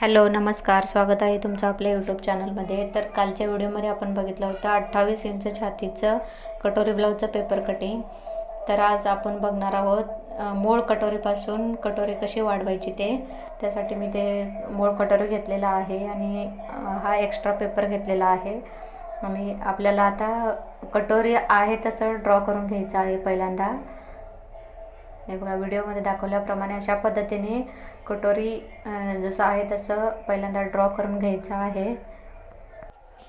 Hello नमस्कार. स्वागत आहे तुमचं आपल्या यूट्यूब चॅनलमध्ये तर कालच्या व्हिडिओमध्ये आपण बघितलं होतं अठ्ठावीस इंच छातीचं कटोरी ब्लाऊजचं पेपर कटिंग तर आज आपण बघणार आहोत मूळ कटोरीपासून कटोरी कशी वाढवायची ते. त्यासाठी मी ते मूळ कटोरी घेतलेला आहे आणि हा एक्स्ट्रा पेपर घेतलेला आहे. आणि आपल्याला आता कटोरी आहे तसं ड्रॉ करून घ्यायचं आहे पहिल्यांदा. हे बघा व्हिडिओमध्ये दाखवल्याप्रमाणे अशा पद्धतीने कटोरी जसं आहे तसं पहिल्यांदा ड्रॉ करून घ्यायचं आहे.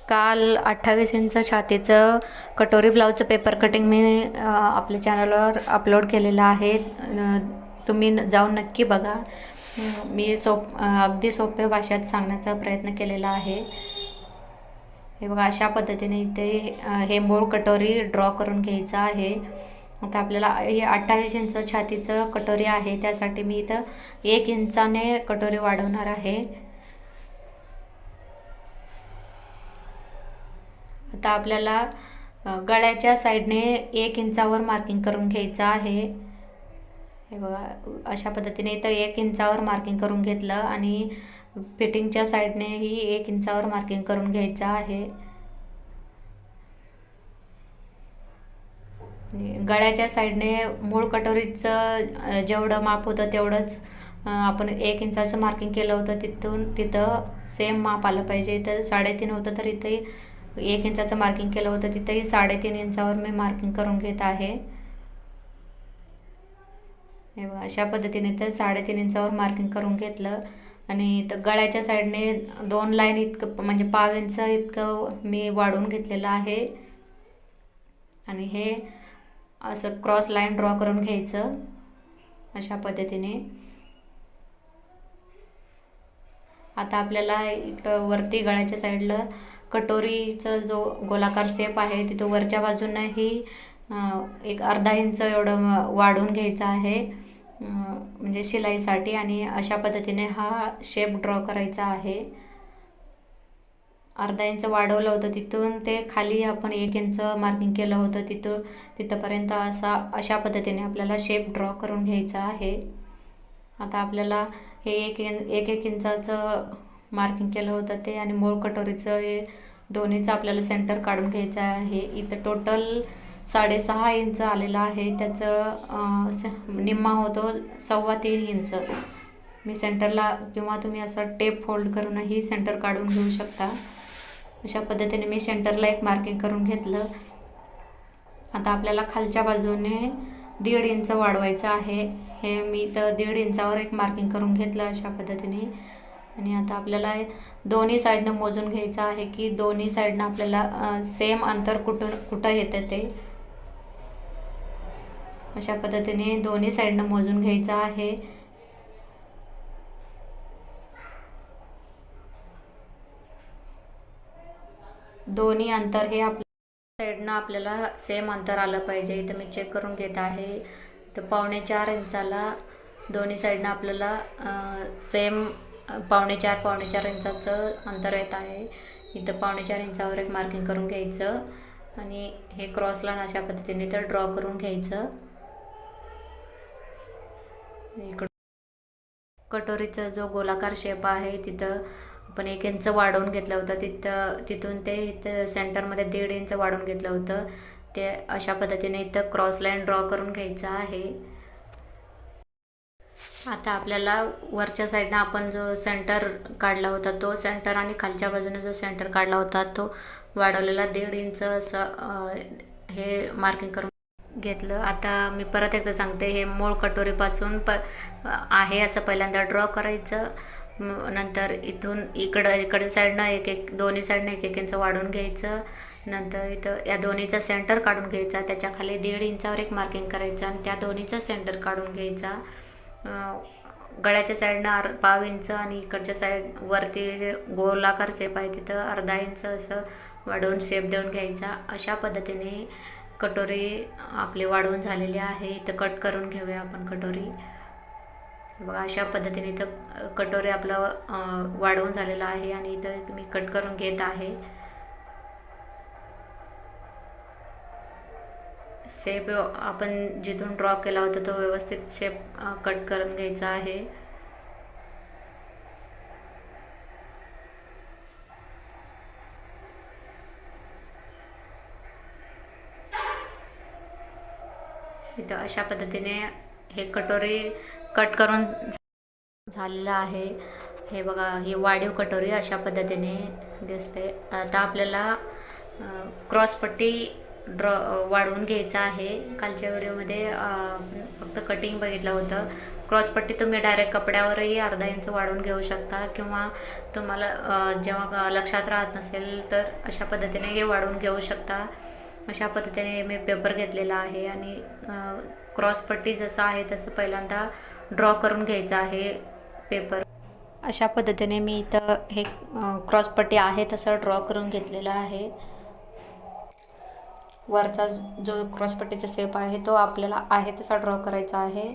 काल अठ्ठावीस इंच छातीचं कटोरी ब्लाऊजचं पेपर कटिंग मी आपल्या चॅनलवर अपलोड केलेलं आहे. तुम्ही न- जाऊन नक्की बघा. मी सोप अगदी सोप्या भाषेत सांगण्याचा प्रयत्न केलेला आहे. हे बघा अशा पद्धतीने इथे अ, हे कटोरी ड्रॉ करून घ्यायचं आहे. आता आपल्याला हे अठ्ठावीस इंच छातीचं कटोरी आहे त्यासाठी मी इथं एक इंचाने कटोरी वाढवणार आहे. आता आपल्याला गळ्याच्या साईडने एक इंचावर मार्किंग करून घ्यायचं आहे. हे बघा अशा पद्धतीने इथं एक इंचावर मार्किंग करून घेतलं आणि फिटिंगच्या साईडनेही एक इंचावर मार्किंग करून घ्यायचं आहे. आणि गळ्याच्या साईडने मूळ कटोरीचं जेवढं माप होतं तेवढंच आपण एक इंचाचं मार्किंग केलं होतं तिथून तिथं सेम माप आलं पाहिजे. इथं साडेतीन होतं तर इथंही एक इंचाचं मार्किंग केलं होतं. तिथंही साडेतीन इंचावर मी मार्किंग करून घेत आहे. हे बघा अशा पद्धतीने तर साडेतीन इंचावर मार्किंग करून घेतलं. आणि इथं गळ्याच्या साईडने दोन लाईन इतकं म्हणजे पाव इंच इतकं मी वाढवून घेतलेलं आहे. आणि हे असं क्रॉस लाईन ड्रॉ करून घ्यायचं अशा पद्धतीने. आता आपल्याला इकडं वरती गळ्याच्या साईडला कटोरीचा जो गोलाकार शेप आहे तिथं वरच्या बाजूनंही एक अर्धा इंच एवढं वाढून घ्यायचं आहे. म्हणजे शिलाईसाठी आणि अशा पद्धतीने हा शेप ड्रॉ करायचा आहे. अर्धा इंच वाढवलं होतं. तिथून ते खाली आपण एक इंच मार्किंग केलं होतं. तिथं तिथंपर्यंत असा अशा पद्धतीने आपल्याला शेप ड्रॉ करून घ्यायचा आहे. आता आपल्याला हे एक इन एक एक इंचाचं मार्किंग केलं होतं ते आणि मूळ कटोरीचं हे दोन्हीचं आपल्याला सेंटर काढून घ्यायचं आहे. इथं टोटल साडेसहा इंच आलेलं आहे. त्याचं स निम्मा होतो सव्वा तीन इंच. मी सेंटरला किंवा तुम्ही असं टेप फोल्ड करूनही सेंटर काढून घेऊ शकता. अशा पद्धतीने मी सेंटरला एक मार्किंग करून घेतलं. आता आपल्याला खालच्या बाजूने दीड इंच वाढवायचं आहे. हे मी तर दीड इंचावर एक मार्किंग करून घेतलं अशा पद्धतीने. आणि आता आपल्याला दोन्ही साईडनं मोजून घ्यायचं आहे की दोन्ही साईडनं आपल्याला सेम अंतर कुठून कुठं येतं ते. अशा पद्धतीने दोन्ही साईडनं मोजून घ्यायचं आहे. दोन्ही अंतर हे आपल्या साईडनं आपल्याला सेम अंतर आलं पाहिजे. इथं मी चेक करून घेत आहे. तर पावणे चार इंचाला दोन्ही साईडनं आपल्याला सेम पावणे चार पावणे चार इंचाचं अंतर येत आहे. इथं पावणे चार इंचावर एक मार्किंग करून घ्यायचं आणि हे क्रॉसला अशा पद्धतीने तर ड्रॉ करून घ्यायचं. इकडं कटोरीचा जो गोलाकार शेप आहे तिथं पण एक इंच वाढवून घेतलं होतं. तिथं तिथून ते इथं सेंटरमध्ये दीड इंच वाढवून घेतलं होतं. ते अशा पद्धतीने इथं क्रॉस लाईन ड्रॉ करून घ्यायचं आहे. आता आपल्याला वरच्या साईडनं आपण जो सेंटर काढला होता तो सेंटर आणि खालच्या बाजूने जो सेंटर काढला होता तो वाढवलेला दीड इंच असं हे मार्किंग करून घेतलं. आता मी परत एकदा सांगते हे मूळ कटोरीपासून प आहे असं पहिल्यांदा ड्रॉ करायचं. नंतर इथून इकडं इकडच्या साईडनं एक एक दोन्ही साईडनं एक एक इंच वाढवून घ्यायचं. नंतर इथं या दोन्हीचा सेंटर काढून घ्यायचा. त्याच्याखाली दीड इंचावर एक मार्किंग करायचं आणि त्या दोन्हीचा सेंटर काढून घ्यायचा. गळ्याच्या साईडनं अर् पाव इंच आणि इकडच्या साईड वरती जे गोलाकार शेप आहे तिथं अर्धा इंच असं वाढवून शेप देऊन घ्यायचा. अशा पद्धतीने कटोरी आपली वाढवून झालेली आहे. इथं कट करून घेऊया आपण कटोरी. बघा अशा पद्धतीने इथं कटोरे आपलं वाढवून झालेलं आहे आणि इथं मी कट करून घेत आहे. सेप आपण जिथून ड्रॉ केला होता तो व्यवस्थित शेप कट करून घ्यायचा आहे. इथं अशा पद्धतीने हे कटोरी कट करून झालेलं आहे. हे बघा ही वाढीव कटोरी अशा पद्धतीने दिसते. आता आपल्याला क्रॉसपट्टी ड्रॉ वाढवून घ्यायचं आहे. कालच्या व्हिडिओमध्ये फक्त कटिंग बघितलं होतं. क्रॉसपट्टी तुम्ही डायरेक्ट कपड्यावरही अर्धा इंच वाढवून घेऊ शकता किंवा तुम्हाला जेव्हा लक्षात राहत नसेल तर अशा पद्धतीने हे वाढवून घेऊ शकता. अशा पद्धतीने मी पेपर घेतलेला आहे आणि क्रॉसपट्टी जसं आहे तसं पहिल्यांदा ड्रॉ करून घ्यायचं आहे पेपर अशा पद्धतीने मी इथं हे क्रॉसपट्टी आहे तसं ड्रॉ करून घेतलेलं आहे. वरचा जो क्रॉसपट्टीचा सेप आहे तो आपल्याला आहे तसा ड्रॉ करायचा आहे.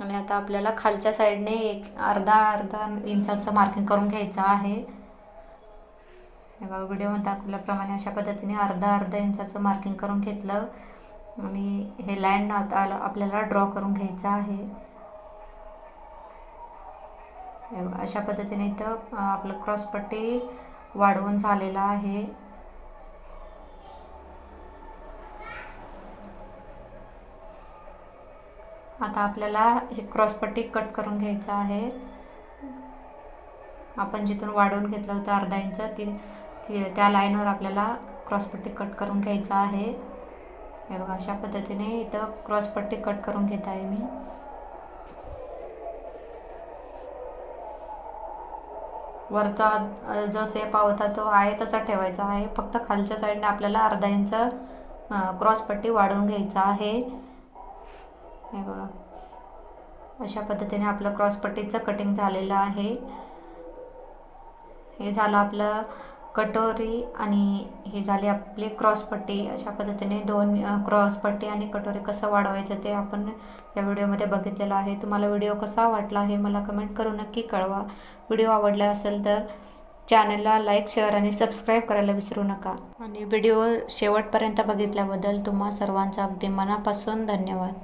आणि आता आपल्याला खालच्या साईडने एक अर्धा अर्धा इंचाचं मार्किंग करून घ्यायचं आहे. हे बघा व्हिडिओमध्ये दाखवल्याप्रमाणे अशा पद्धतीने अर्धा अर्धा इंचाचं मार्किंग करून घेतलं. आणि हे लाईन आता आपल्याला ड्रॉ करून घ्यायचं आहे. अशा पद्धतीने इथं आपलं क्रॉसपट्टी वाढवून झालेला आहे. आता आपल्याला हे क्रॉसपट्टी कट करून घ्यायचं आहे. आपण जिथून वाढवून घेतलं होतं अर्धा इंच ती ती त्या लाईनवर आपल्याला क्रॉसपट्टी कट करून घ्यायचं आहे. हे बघा अशा पद्धतीने इथं क्रॉसपट्टी कट करून घेत आहे मी. वरचा जो सेप होता तो आहे तसा ठेवायचा आहे. फक्त खालच्या साईडने आपल्याला अर्धा इंच क्रॉसपट्टी वाढवून घ्यायचा आहे. हे बघा. अशा पद्धतीने आपलं क्रॉसपट्टीचं कटिंग झालेलं आहे. हे झालं आपलं कटोरी आणि हे झाली आपली क्रॉसपट्टी अशा पद्धतीने दोन क्रॉसपट्टी आणि कटोरी कसं वाढवायचं ते आपण या व्हिडिओमध्ये बघितलेलं आहे. तुम्हाला व्हिडिओ कसा वाटला हे मला कमेंट करून नक्की कळवा. व्हिडिओ आवडला असेल तर चॅनलला लाईक शेअर आणि सबस्क्राईब करायला विसरू नका. आणि व्हिडिओ शेवटपर्यंत बघितल्याबद्दल तुम्हा सर्वांचा अगदी मनापासून धन्यवाद.